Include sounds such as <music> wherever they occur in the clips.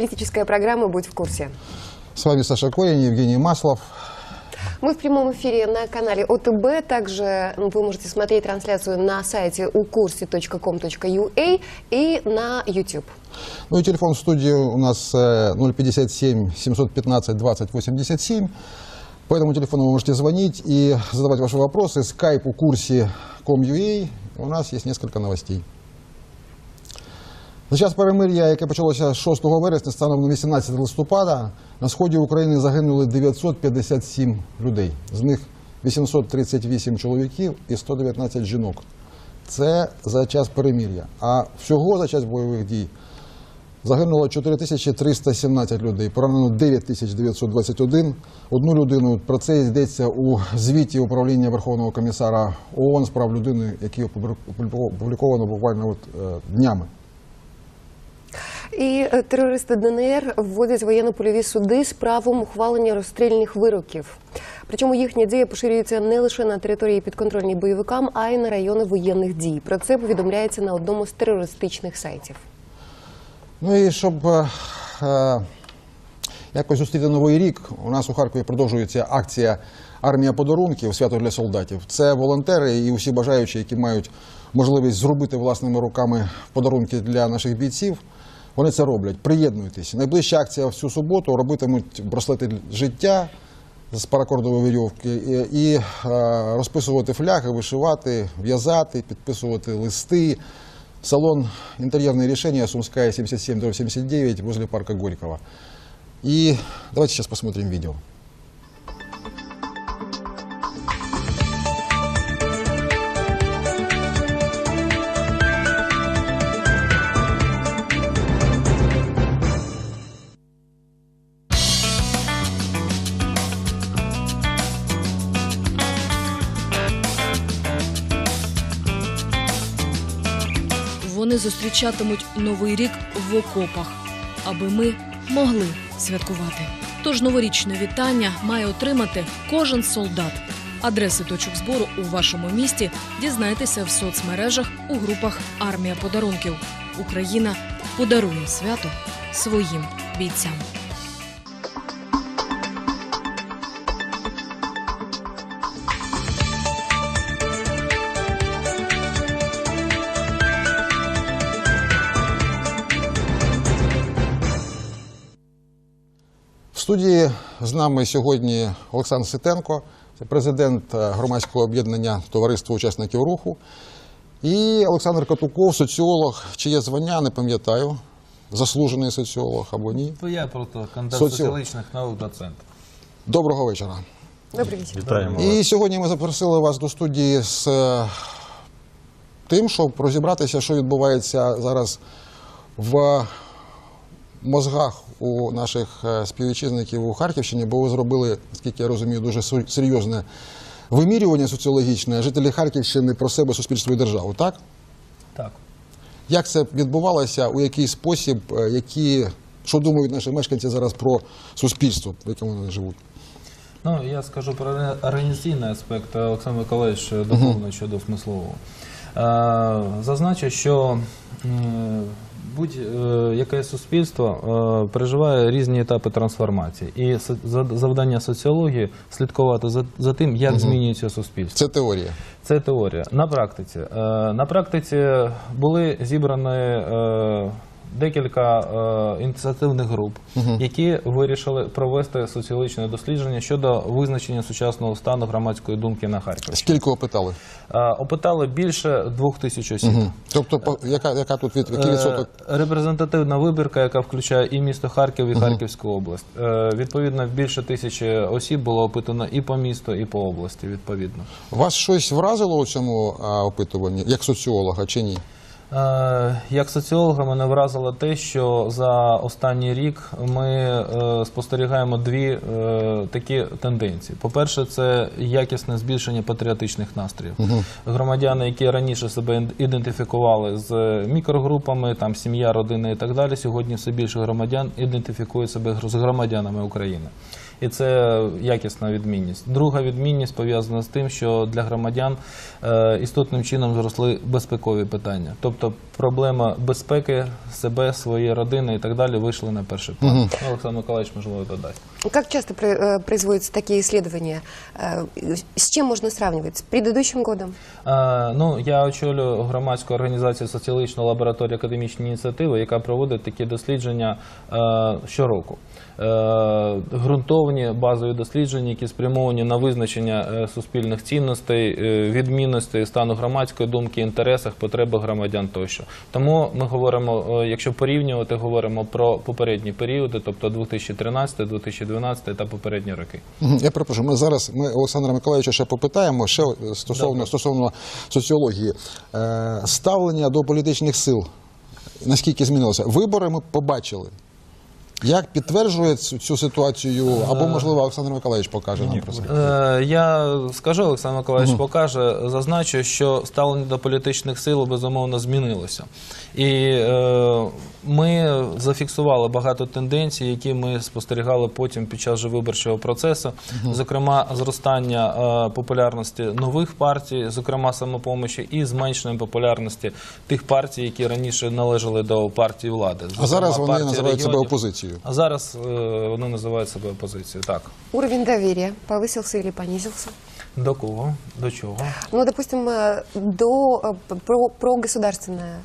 Информационно-аналитическая программа «Будь в курсе». С вами Саша Корень, Евгений Маслов. Мы в прямом эфире на канале ОТБ. Также вы можете смотреть трансляцию на сайте ukурси.com.ua и на YouTube. Ну и телефон в студии у нас э, 057 715 20 87. По этому телефону вы можете звонить и задавать ваши вопросы. Skype у курсе com.ua. У нас есть несколько новостей. За час перемир'я, яке почалося 6 вересня, станом на 18 листопада, на сході України загинули 957 людей. З них 838 чоловіків і 119 жінок. Це за час перемир'я. А всього за час бойових дій загинуло 4317 людей, поранено 9921. Одну людину. Про це йдеться у звіті управління Верховного комісара ООН з прав людини, який опубліковано буквально от, е, днями. І е, терористи ДНР вводять воєнно-польові суди з правом ухвалення розстрільних вироків. Причому їхня дія поширюється не лише на території підконтрольні бойовикам, а й на райони воєнних дій. Про це повідомляється на одному з терористичних сайтів. Ну і щоб е, е, якось зустріти новий рік, у нас у Харкові продовжується акція Армія подарунків свято для солдатів. Це волонтери і усі бажаючі, які мають можливість зробити власними руками подарунки для наших бійців. Вони це роблять. Приєднуйтесь. Найближча акція в цю суботу робитимуть браслети життя з паракордової вірьовки і, і е, розписувати фляги, вишивати, в'язати, підписувати листи. Салон «Интерьерные решения», Сумская, 77-79, возле парка Горького. И давайте сейчас посмотрим видео. Зустрічатимуть новий рік в окопах, аби ми могли святкувати. Тож новорічне вітання має отримати кожен солдат. Адреси точок збору у вашому місті дізнайтеся в соцмережах у групах Армія подарунків. Україна подарує свято своїм бійцям. Студії з нами сьогодні Олександр Ситенко, це президент е, громадського об'єднання Товариства учасників руху. І Олександр Катуков, соціолог, чиє звання, не пам'ятаю, заслужений соціолог або ні. То я просто кандидат Соціолог. соціологічних наук доцент. Доброго вечора. Добрий вечір. Вітаємо І сьогодні ми запросили вас до студії з е, тим, щоб розібратися, що відбувається зараз в мозгах у наших е, співвітчизників у Харківщині, бо ви зробили, наскільки я розумію, дуже серйозне вимірювання соціологічне. Жителі Харківщини про себе, суспільство і державу, так? Так. Як це відбувалося, у який спосіб, е, які, що думають наші мешканці зараз про суспільство, в якому вони живуть? Ну, я скажу про організаційний аспект, Олександр Миколаївич доповнить щодо смислового. Е, Зазначу, що будь-яке суспільство е, переживає різні етапи трансформації. І завдання соціології слідкувати за, тим, як змінюється суспільство. Це теорія. Це теорія. На практиці. Е, На практиці були зібрані е, декілька е, ініціативних груп, які вирішили провести соціологічне дослідження щодо визначення сучасного стану громадської думки на Харкові. Скільки опитали? Е, Опитали більше двох тисяч осіб. Мгм. Тобто, по- яка, яка тут від, який відсоток? Е, Репрезентативна вибірка, яка включає і місто Харків, і Харківську область. Е, Відповідно, більше тисячі осіб було опитано і по місту, і по області. Відповідно. Вас щось вразило у цьому а, опитуванні, як соціолога чи ні? Е, Як соціолога мене вразило те, що за останній рік ми е, спостерігаємо дві е, такі тенденції. По-перше, це якісне збільшення патріотичних настроїв. Громадяни, які раніше себе ідентифікували з мікрогрупами, там сім'я, родина і так далі, сьогодні все більше громадян ідентифікують себе з громадянами України і це якісна відмінність. Друга відмінність пов'язана з тим, що для громадян е, істотним чином зросли безпекові питання. Тобто проблема безпеки себе, своєї родини і так далі вийшли на перший план. Ну, Олександр Миколаївич, можливо, додасть. Как часто про- э, производятся такие исследования? Э, С чем можно сравнивать? С предыдущим годом? Е, Ну, я очолюю громадську організацію соціологічну лабораторію академічні ініціативи, яка проводить такі дослідження е, щороку. Е, Ґрунтовні базові дослідження, які спрямовані на визначення е, суспільних цінностей, е, відмінностей, стану громадської думки, інтересах, потреби громадян тощо. Тому ми говоримо, е, якщо порівнювати, говоримо про попередні періоди, тобто 2013, 2012 та попередні роки. Я перепрошую, ми зараз ми Олександра Миколаївича ще попитаємо ще стосовно, стосовно соціології. Ставлення до політичних сил наскільки змінилося? Вибори ми побачили. Як підтверджує цю, цю ситуацію, або можливо Олександр Миколаївич покаже нам про це. Е, Я скажу, Олександр Миколаївич покаже, зазначу, що ставлення до політичних сил безумовно змінилося. І е, ми зафіксували багато тенденцій, які ми спостерігали потім під час же виборчого процесу. Зокрема, зростання е, популярності нових партій, зокрема самопомочі, і зменшення популярності тих партій, які раніше належали до партії влади. А зараз Зокрема, вони партії називають себе регіонів. опозицією. А зараз е, вони називають себе опозицією. Так. Уровень доверия повысился или понизился? До кого? До чого? Ну, допустим, э, до э, про, про государственное.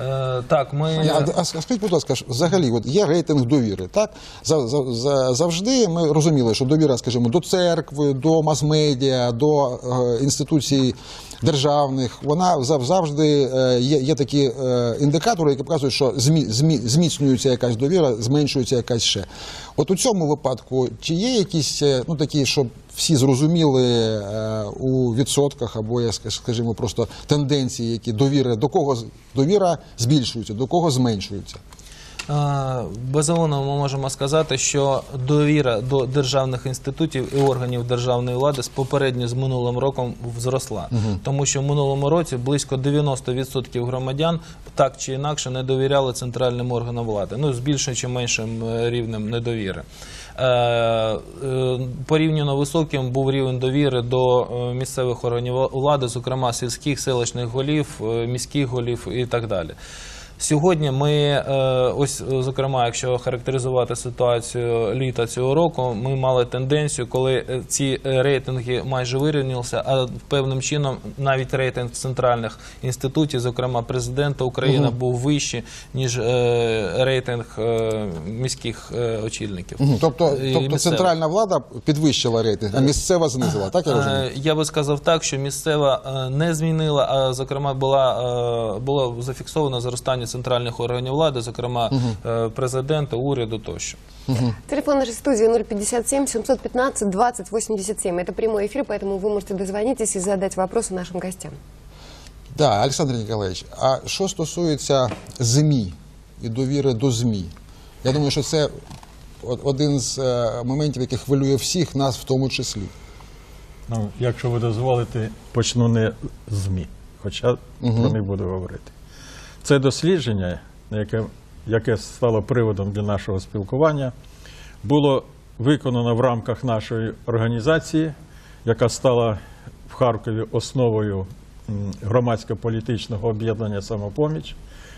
Е, так, ми. А, а скажіть, будь ласка, взагалі, от є рейтинг довіри. Так за, за, завжди ми розуміли, що довіра, скажімо, до церкви, до мас-медіа, до е, інституцій державних, вона завжди е, є, є такі е, індикатори, які показують, що змі, змі, зміцнюється якась довіра, зменшується якась ще. От у цьому випадку, чи є якісь е, ну такі, щоб всі зрозуміли у відсотках або я скажімо, просто тенденції, які довіри до кого довіра збільшується, до кого зменшується. Безумовно, ми можемо сказати, що довіра до державних інститутів і органів державної влади попередньо з минулим роком зросла, тому що в минулому році близько 90% громадян так чи інакше не довіряли центральним органам влади, ну з більшим чи меншим е, рівнем недовіри. Е, е, Порівняно високим був рівень довіри до місцевих органів влади, зокрема сільських селищних голів, міських голів і так далі. Сьогодні ми, е, ось е, зокрема, якщо характеризувати ситуацію літа цього року, ми мали тенденцію, коли е, ці рейтинги майже вирівнялися, а певним чином навіть рейтинг центральних інститутів, зокрема президента України, був вищий ніж рейтинг міських очільників. Тобто, тобто центральна влада підвищила рейтинг, а місцева знизила, так я розумію? Я би сказав так, що місцева не змінила, а зокрема була було зафіксовано зростання центральних органів влади, зокрема е, президента, уряду тощо. Телефон нашей студии 057 715 20 87. Это прямой эфир, поэтому вы можете дозвонитесь и задать вопросы нашим гостям. Так, Олександр Ніколаєвич, а що стосується ЗМІ і довіри до ЗМІ, я думаю, що це о- один з е, моментів, який хвилює всіх нас в тому числі. Ну, якщо ви дозволите, почну не з ЗМІ, хоча про них буду говорити. Це дослідження, яке, яке стало приводом для нашого спілкування, було виконано в рамках нашої організації, яка стала в Харкові основою громадсько-політичного об'єднання самопоміч.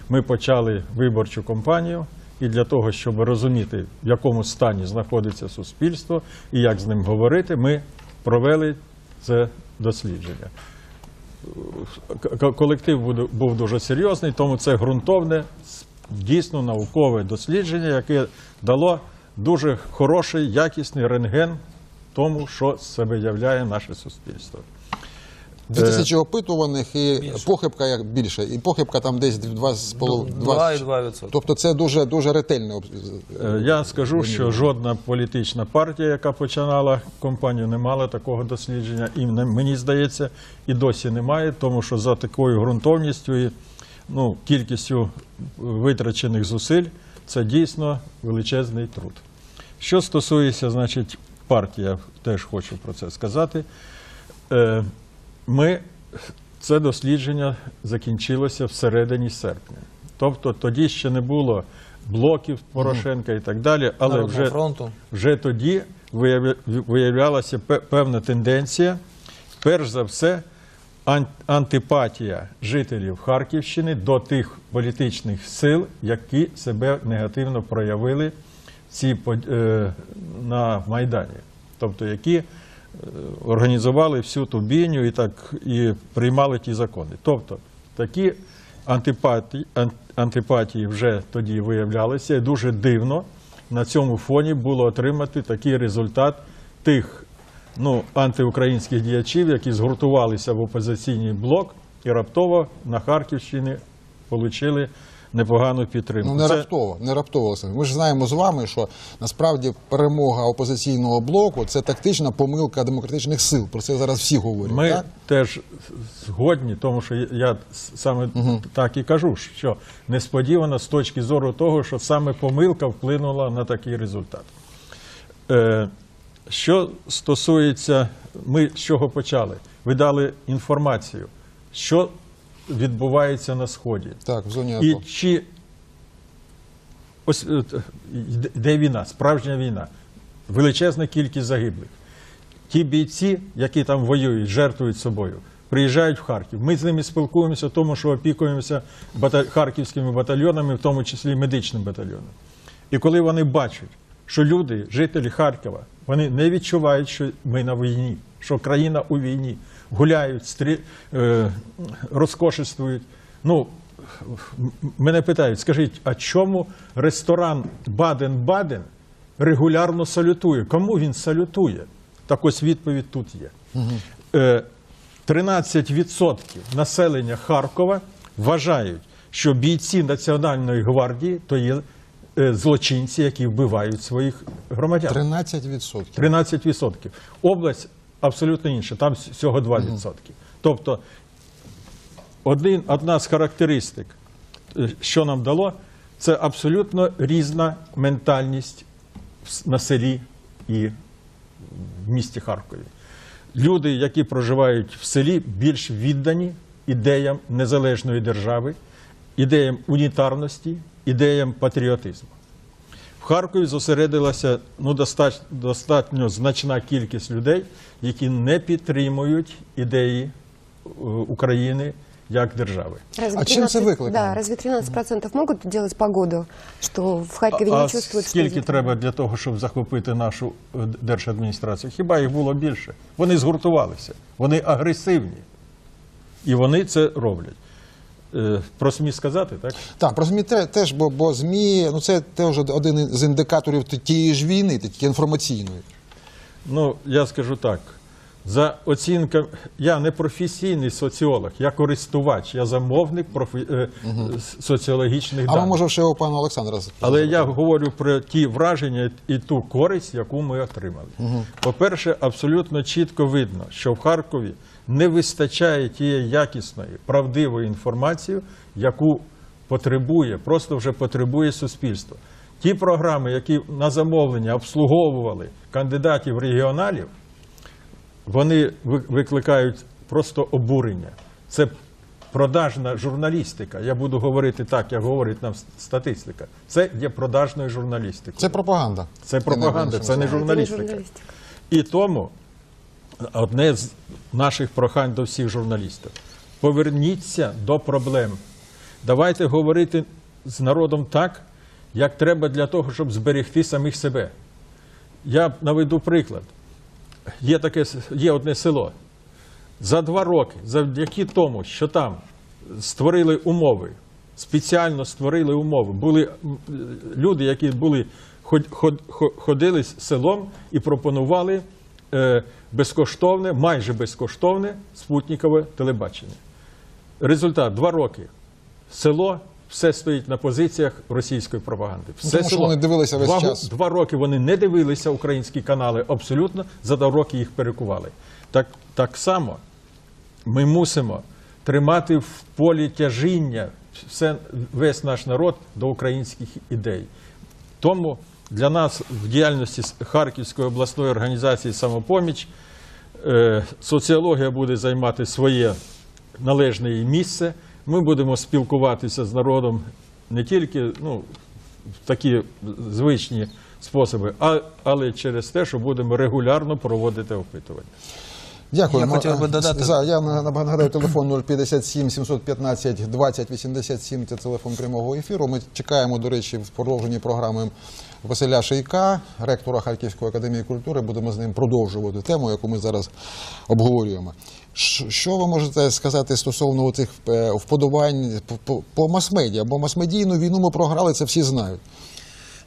Ми почали виборчу кампанію, і для того, щоб розуміти, в якому стані знаходиться суспільство і як з ним говорити, ми провели це дослідження. Колектив був дуже серйозний, тому це ґрунтовне, дійсно наукове дослідження, яке дало дуже хороший, якісний рентген тому, що себе являє наше суспільство. Дві тисячі опитуваних і похибка як більше, і похибка там десь 2,5%. 2,2%. Тобто це дуже, дуже ретельно. Е, Я скажу, що жодна політична партія, яка починала кампанію, не мала такого дослідження. І мені здається, і досі немає, тому що за такою ґрунтовністю і ну, кількістю витрачених зусиль це дійсно величезний труд. Що стосується, значить, партії, теж хочу про це сказати. Ми це дослідження закінчилося всередині серпня. Тобто тоді ще не було блоків Порошенка і так далі, але вже, вже тоді виявлялася певна тенденція, перш за все, антипатія жителів Харківщини до тих політичних сил, які себе негативно проявили ці, е, на Майдані, тобто які організували всю ту бійню і так і приймали ті закони. Тобто такі антипатії, антипатії вже тоді виявлялися, і дуже дивно на цьому фоні було отримати такий результат тих ну, антиукраїнських діячів, які згуртувалися в опозиційний блок і раптово на Харківщині отримали непогану підтримку. Ну не Це- раптово, не раптово. Олександр. Ми ж знаємо з вами, що насправді перемога опозиційного блоку це тактична помилка демократичних сил. Про це зараз всі говорять. Ми так? теж згодні, тому що я саме так і кажу, що несподівано з точки зору того, що саме помилка вплинула на такий результат. Е, що стосується, ми з чого почали? Ви дали інформацію, що відбувається на Сході. Так, в зоні І чи ось е, йде- йде війна, справжня війна, величезна кількість загиблих. Ті бійці, які там воюють, жертвують собою, приїжджають в Харків. Ми з ними спілкуємося, тому що опікуємося бата- харківськими батальйонами, в тому числі медичним батальйоном. І коли вони бачать, що люди, жителі Харкова, вони не відчувають, що ми на війні, що країна у війні, гуляють, стрі... е, розкошествують. Ну, мене питають, скажіть, а чому ресторан Баден-Баден регулярно салютує? Кому він салютує? Так ось відповідь тут є. Е, 13% населення Харкова вважають, що бійці Національної гвардії то є е, злочинці, які вбивають своїх громадян. 13%. 13%. Область абсолютно інша, там всього 2%. Тобто один, одна з характеристик, е, що нам дало, це абсолютно різна ментальність на селі і в місті Харкові. Люди, які проживають в селі, більш віддані ідеям незалежної держави, ідеям унітарності, ідеям патріотизму. В Харкові зосередилася ну, достатньо, достатньо значна кількість людей, які не підтримують ідеї е, України як держави. Разве А чем это 13 выкликано? Да, разве 13% могут делать погоду, что в Харькове а не чувствуют, что скільки идет треба для того, щоб захопити нашу е, держадміністрацію? Хіба їх було більше? Вони згуртувалися, вони агресивні. І вони це роблять. Е, Про СМІ сказати, так? Так, про ЗМІ теж, бо, бо ЗМІ ну це теж один з індикаторів тієї ж війни, тільки інформаційної. Ну, я скажу так. За оцінками, я не професійний соціолог, я користувач, я замовник профі... с- соціологічних А даних. ми можемо ще у пана Олександра. Але я говорю про ті враження і ту користь, яку ми отримали. По-перше, абсолютно чітко видно, що в Харкові не вистачає тієї якісної, правдивої інформації, яку потребує, просто вже потребує суспільство. Ті програми, які на замовлення обслуговували кандидатів регіоналів, вони викликають просто обурення. Це продажна журналістика. Я буду говорити так, як говорить нам статистика. Це є продажною журналістикою. Це пропаганда. Це пропаганда, це не журналістика. І тому одне з наших прохань до всіх журналістів: поверніться до проблем. Давайте говорити з народом так, як треба для того, щоб зберегти самих себе. Я наведу приклад. Є, таке, є одне село. За два роки, завдяки тому, що там створили умови, спеціально створили умови, були люди, які були ход- ход- хо- ходили селом і пропонували е, безкоштовне, майже безкоштовне спутникове телебачення. Результат два роки. Село все стоїть на позиціях російської пропаганди. Все тому що вони дивилися весь два, час. Два роки вони не дивилися українські канали абсолютно, за два роки їх перекували. Так, так само ми мусимо тримати в полі тяжіння все, весь наш народ до українських ідей. Тому для нас в діяльності Харківської обласної організації самопоміч е, соціологія буде займати своє належне їй місце. Ми будемо спілкуватися з народом не тільки ну, в такі звичні способи, а, але через те, що будемо регулярно проводити опитування. Дякую. Я хотів би додати- За, я нагадаю телефон 057 715 20 87, це телефон прямого ефіру. Ми чекаємо, до речі, в продовженні програми Василя Шийка, ректора Харківської академії культури. Будемо з ним продовжувати тему, яку ми зараз обговорюємо. Що ви можете сказати стосовно цих вподобань по, мас-медіа? Бо мас-медійну війну ми програли, це всі знають.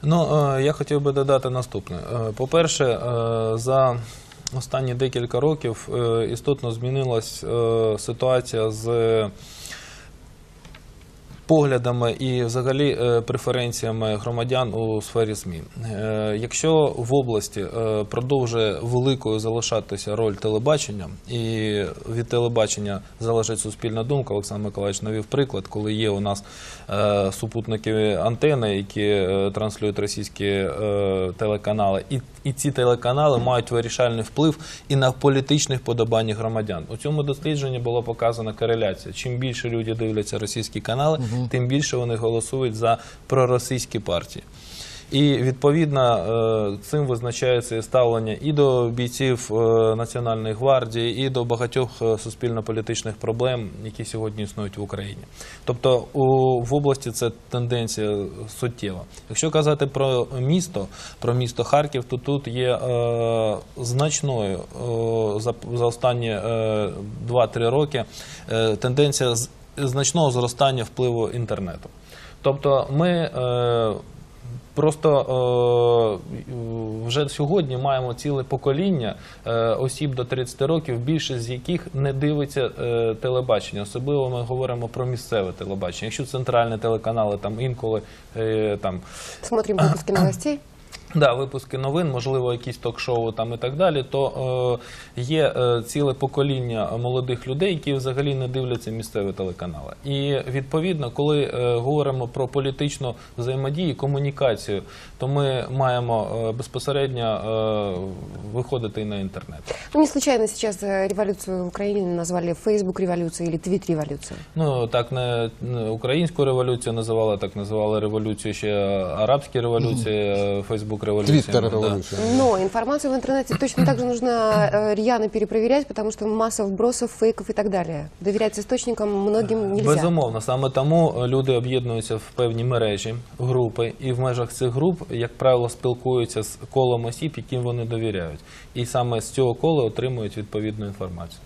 Ну, е, я хотів би додати наступне. Е, По-перше, е, за останні декілька років е, істотно змінилась е, ситуація з поглядами і взагалі е, преференціями громадян у сфері ЗМІ. Е, Якщо в області е, продовжує великою залишатися роль телебачення, і від телебачення залежить суспільна думка, Олександр Миколаївич навів приклад, коли є у нас супутникові антени, які транслюють російські телеканали, і, і ці телеканали мають вирішальний вплив і на політичних подобання громадян. У цьому дослідженні була показана кореляція. Чим більше люди дивляться російські канали, тим більше вони голосують за проросійські партії. І відповідно е, цим визначається ставлення і до бійців е, Національної гвардії, і до багатьох е, суспільно-політичних проблем, які сьогодні існують в Україні. Тобто в області це тенденція суттєва. Якщо казати про місто, про місто Харків, то тут є значною за, останні е, 2-3 роки тенденція значного зростання впливу інтернету. Тобто ми е, Просто е, вже сьогодні маємо ціле покоління е, осіб до 30 років, більшість з яких не дивиться е, телебачення. Особливо ми говоримо про місцеве телебачення. Якщо центральні телеканали там інколи е, там Смотрим выпуски новостей. Да, випуски новин, можливо, якісь ток-шоу там і так далі. То е, є е, ціле покоління молодих людей, які взагалі не дивляться місцеві телеканали. І відповідно, коли е, говоримо про політичну взаємодію, комунікацію, то ми маємо е, безпосередньо е, виходити і на інтернет. Ну, не случайно сейчас э, революцию в Украине назвали Facebook революцией или твит революцией. Ну так не, не українську революцію називали, так називали революцію ще арабські революції, <clears throat> Фейсбук революція. Твіттер Да. Но информацию в интернете точно так же нужно э, рьяно перепроверять, потому что масса вбросов, фейков и так далее. Доверять источникам многим нельзя. Безумовно, саме тому е, люди об'єднуються в певні мережі, групи, і в межах цих груп, як правило, спілкуються з колом осіб, яким вони довіряють, і саме з цього кола отримують відповідну інформацію.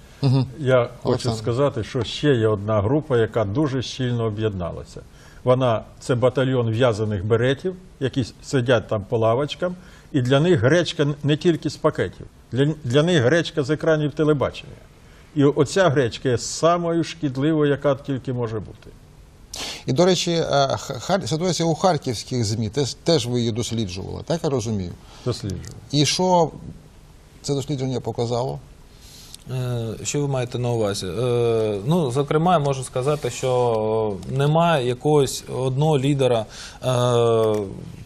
Я хочу Олександр. сказати, що ще є одна група, яка дуже щільно об'єдналася. Вона це батальйон в'язаних беретів, які сидять там по лавочкам, і для них гречка не тільки з пакетів, для, для них гречка з екранів телебачення. І оця гречка є самою шкідливою, яка тільки може бути. І, до речі, е, ситуація у харківських ЗМІ, теж, ви її досліджували, так я розумію. Досліджую. І що це дослідження показало? Е, Що ви маєте на увазі? Е, Ну, зокрема, я можу сказати, що немає якогось одного лідера е,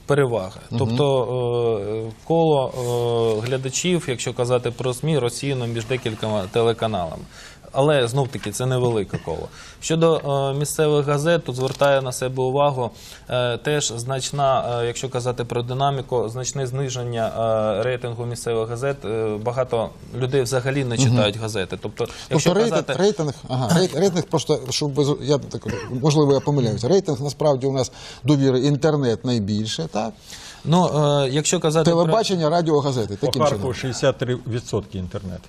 переваги. Тобто коло глядачів, якщо казати про СМІ, розсіяно між декількома телеканалами. Але знов таки це невелике коло. Щодо е, місцевих газет, тут звертає на себе увагу е, теж значна, е, якщо казати про динаміку, значне зниження е, рейтингу місцевих газет. Е, багато людей взагалі не читають газети. Тобто, якщо тобто рейтинг, казати, рейтинг, ага, рей- рейтинг просто, щоб без, я так, можливо, я помиляюся. Рейтинг насправді у нас довіри інтернет найбільше, так? ну е, якщо казати про- Телебачення, радіо, газети. По Таким чином. Харкову 63% інтернет,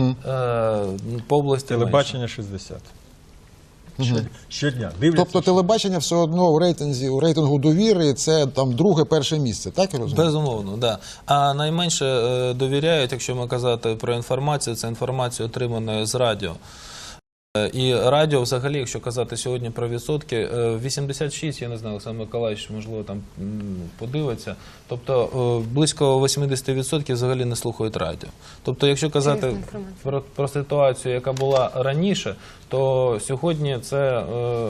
е, по області телебачення 60%. Щодня- Щодня. Дивляться. Тобто телебачення все одно у рейтинзі, у рейтингу довіри це там друге, перше місце, так я розумію? Безумовно, да. А найменше е, довіряють, якщо ми казати про інформацію, це інформація отримана з радіо. Е, І радіо, взагалі, якщо казати сьогодні про відсотки, е, 86, я не знаю, Олександр Миколаївич, можливо, там подивиться. Тобто е, близько 80% взагалі не слухають радіо. Тобто, якщо казати про, про ситуацію, яка була раніше, то сьогодні це е,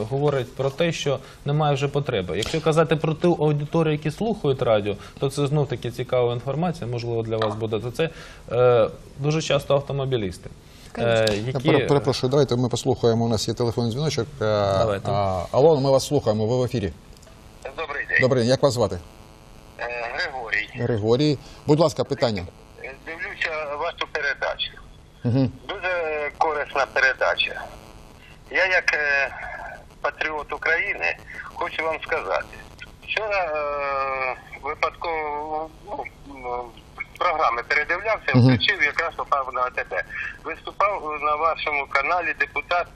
говорить про те, що немає вже потреби. Якщо казати про ту аудиторію, які слухають радіо, то це знов таки цікава інформація, можливо, для вас буде. То це е, дуже часто автомобілісти. Е, які, пере- перепрошую, давайте ми послухаємо. У нас є телефонний дзвіночок. Е, Давайте. а, Алло, ми вас слухаємо, ви в ефірі. Добрий день. Добрий день, як вас звати? Е, Григорій. Григорій. Будь ласка, питання. Дивлюся вашу передачу. Дуже корисна передача. Я, як е, патріот України, хочу вам сказати. Вчора е, випадково ну, програми передивлявся, включив якраз попав на АТБ. Виступав на вашому каналі депутат,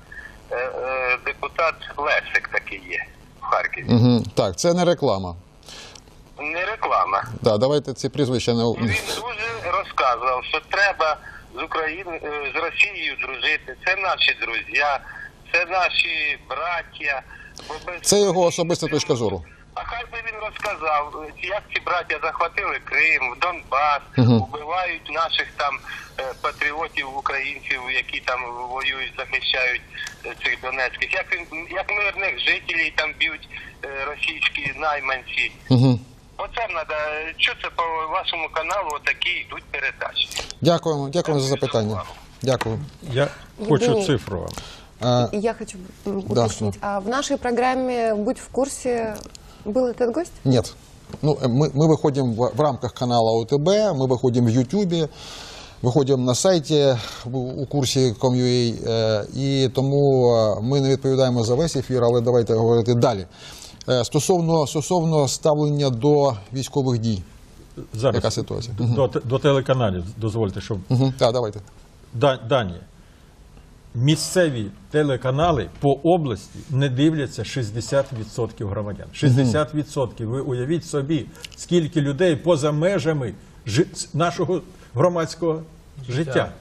е, е, депутат Лесик такий є в Харкові. Угу. Так, це не реклама. Не реклама. Да, давайте ці прізвища не. Він дуже розказував, що треба з України е, з Росією дружити. Це наші друзі, це наші браття. Це його особиста точка зору. А хай би він розказав, як ці браття захватили Крим, Донбас, вбивають наших там е, патріотів, українців, які там воюють, захищають е, цих донецьких. Як він як мирних жителів там б'ють е, російські найманці. Оце треба. Що це по вашому каналу отакі йдуть передачі? Дякуємо, дякуємо за запитання. Дякую. Я хочу цифру. Е, Я хочу Да, уточнить. А в нашей программе «Будь в курсе» был этот гость? Нет. Ну, э, мы, мы выходим в, в рамках канала ОТБ, мы выходим в Ютубе, виходимо на сайті в- у курсі Com.ua, е, і тому е, ми не відповідаємо за весь ефір, але давайте говорити далі. Е, Стосовно, стосовно ставлення до військових дій. Зараз Яка ситуація? До, до телеканалів дозвольте, щоб Угу. Так, давайте. Да- Дані. Місцеві телеканали по області не дивляться 60% громадян. 60%. Ви уявіть собі, скільки людей поза межами нашого громадського життя.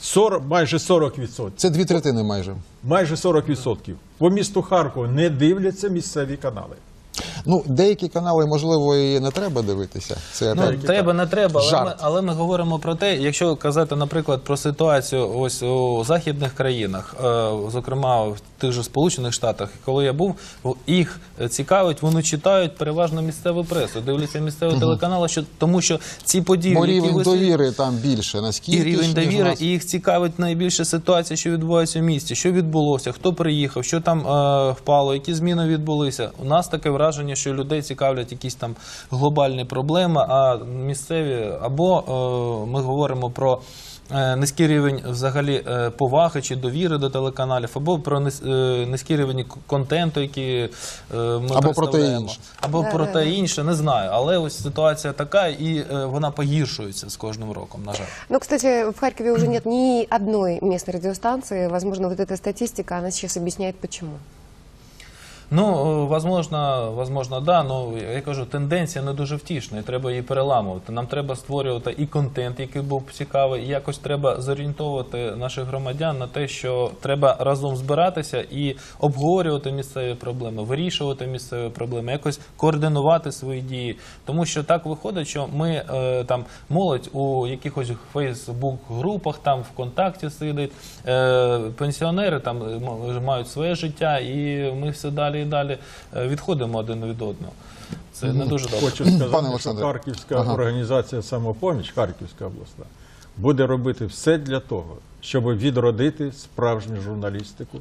40, майже 40%. Це дві третини майже. Майже 40%. По місту Харкова не дивляться місцеві канали. Ну, деякі канали, можливо, і не треба дивитися. Це Ну, так. треба, не треба, але Жарт. ми, але ми говоримо про те, якщо казати, наприклад, про ситуацію ось у західних країнах, е, зокрема в тих же Сполучених Штатах, коли я був, їх цікавить, вони читають переважно місцеву пресу, дивляться місцеві телеканали, що тому що ці події, Бо рівень висвіт- довіри там більше. Наскільки і рівень довіри, і їх цікавить найбільше ситуація, що відбувається в місті, що відбулося, хто приїхав, що там е, впало, які зміни відбулися. У нас таке враження, що людей цікавлять якісь там глобальні проблеми, а місцеві або е, ми говоримо про. Е, Низький рівень взагалі е, поваги чи довіри до телеканалів, або про е, низький рівень контенту, який ми Або про те інше. або Да, про да, те да. інше, не знаю. Але ось ситуація така, і вона погіршується з кожним роком. На жаль. Ну, кстати, в Харькове уже нет ни одной местной радиостанции. Возможно, вот эта статистика, она сейчас объясняет, почему. Ну, е, возможно, возможно, да. Ну я кажу, тенденція не дуже втішна, і треба її переламувати. Нам треба створювати і контент, який був цікавий, і якось треба зорієнтовувати наших громадян на те, що треба разом збиратися і обговорювати місцеві проблеми, вирішувати місцеві проблеми, якось координувати свої дії. Тому що так виходить, що ми е, там молодь у якихось Фейсбук-групах, там ВКонтакті сидить, е, пенсіонери там мають своє життя, і ми все далі і далі е, відходимо один від одного. Це не дуже добре. Хочу сказати, що Харківська Ага. організація самопоміч, Харківська обласна, буде робити все для того, щоб відродити справжню журналістику,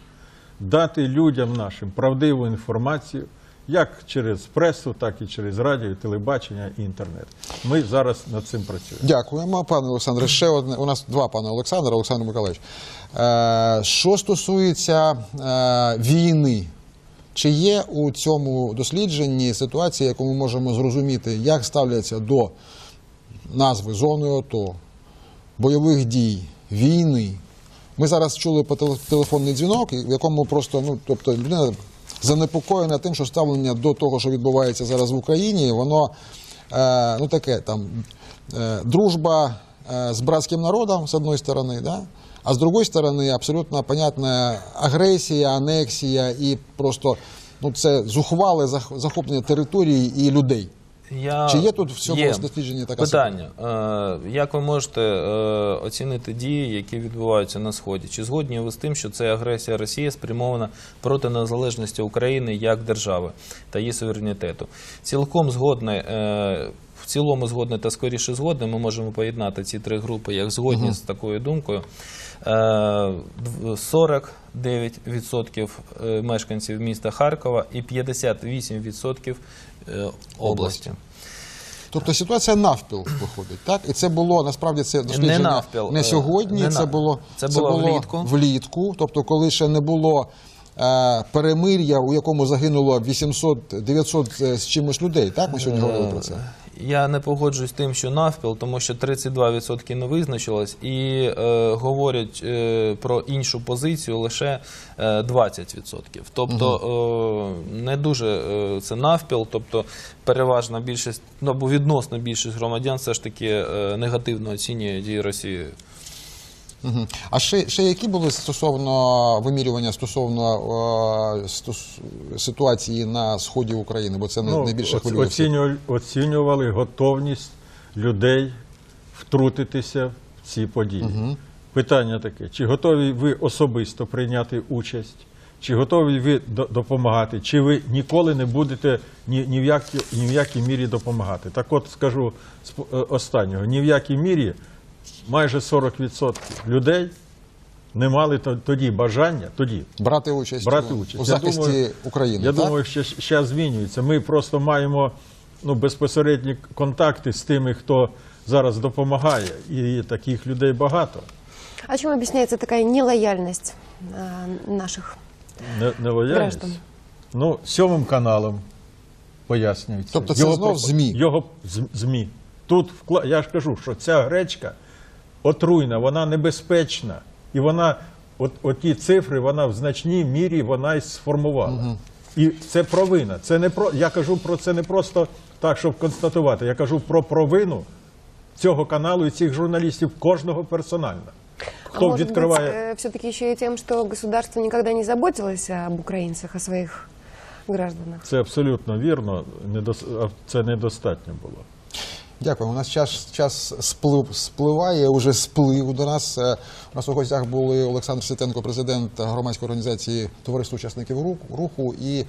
дати людям нашим правдиву інформацію, як через пресу, так і через радіо, телебачення і інтернет. Ми зараз над цим працюємо. Дякуємо, пане Олександре. Ще одне. У нас два пане Олександра, Олександр Миколаївич. Е, що стосується е, війни, чи є у цьому дослідженні ситуація, яку ми можемо зрозуміти, як ставляться до назви зони АТО, бойових дій, війни? Ми зараз чули по теле- телефонний дзвінок, в якому просто ну, тобто людина занепокоєна тим, що ставлення до того, що відбувається зараз в Україні, воно е, ну таке там е, дружба е, з братським народом, з одної сторони, да? А з другої сторони, абсолютно понятна агресія, анексія і просто ну, це зухвале захоплення території і людей. Я... Чи є тут в цьому дослідженні така питання? Е, як ви можете е, оцінити дії, які відбуваються на сході? Чи згодні ви з тим, що це агресія Росії спрямована проти незалежності України як держави та її суверенітету? Цілком згодне. Е, цілому згодне та скоріше згодне, ми можемо поєднати ці три групи як згодні з такою думкою. Е, 49% е, мешканців міста Харкова і 58% е, області. Тобто ситуація навпіл виходить, так? І це було насправді це дослідження навпіл, не е, сьогодні. не це було це було влітку. влітку, тобто коли ще не було. е, Перемир'я, у якому загинуло 800 900 з чимось людей, так ми сьогодні говорили про це. Я не погоджуюсь з тим, що навпіл, тому що 32% не визначилось, і е, говорять е, про іншу позицію лише е, 20%. Тобто е, не дуже е, це навпіл, тобто переважна більшість, ну або відносно більшість громадян все ж таки е, негативно оцінює дії Росії. А ще, ще які були стосовно вимірювання стосовно е, стос- ситуації на сході України, бо це Ну, найбільше хвилює. оцінювали, оцінювали готовність людей втрутитися в ці події. Питання таке: чи готові ви особисто прийняти участь, чи готові ви допомагати, чи ви ніколи не будете ні, ні, в, якій, ні в якій мірі допомагати? Так от скажу з е, останнього: ні в якій мірі майже 40% людей не мали тоді бажання, тоді Брати участь, брати у- участь. у Я захисті думаю, України. Я так? думаю, що зараз змінюється. Ми просто маємо ну, безпосередні контакти з тими, хто зараз допомагає, і таких людей багато. А чем объясняется такая нелояльность а, наших? Не, нелояльність. Граждан. Ну, сьомим каналом пояснюється. Тобто це знов ЗМІ? Його ЗМІ. Тут вкла... я ж кажу, що ця гречка отруйна, вона небезпечна. І вона, от, от ті цифри, вона в значній мірі вона і сформувала. І це провина. Це не про я кажу про це не просто так, щоб констатувати. Я кажу про провину цього каналу і цих журналістів, кожного персонально. Хто а может відкриває. быть, все-таки еще и тем, что государство никогда не заботилось об украинцах, о своих гражданах? Це абсолютно вірно. Недос... Це недостатньо було. Дякую. У нас час, час сплив, спливає, уже сплив до нас. Е, У нас у гостях були Олександр Ситенко, президент громадської організації Товариство учасників руху, і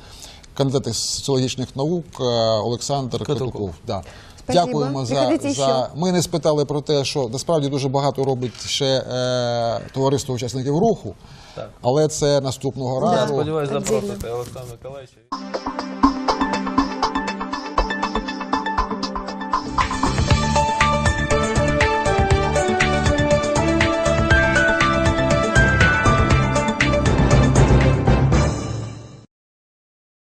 кандидат із соціологічних наук е, Олександр. Катулков. Да. Спасибо. Дякуємо за, за. Ми не спитали про те, що насправді дуже багато робить ще е, товариство учасників руху, Так. але це наступного разу. Я сподіваюся запросити Олександра Миколаївича.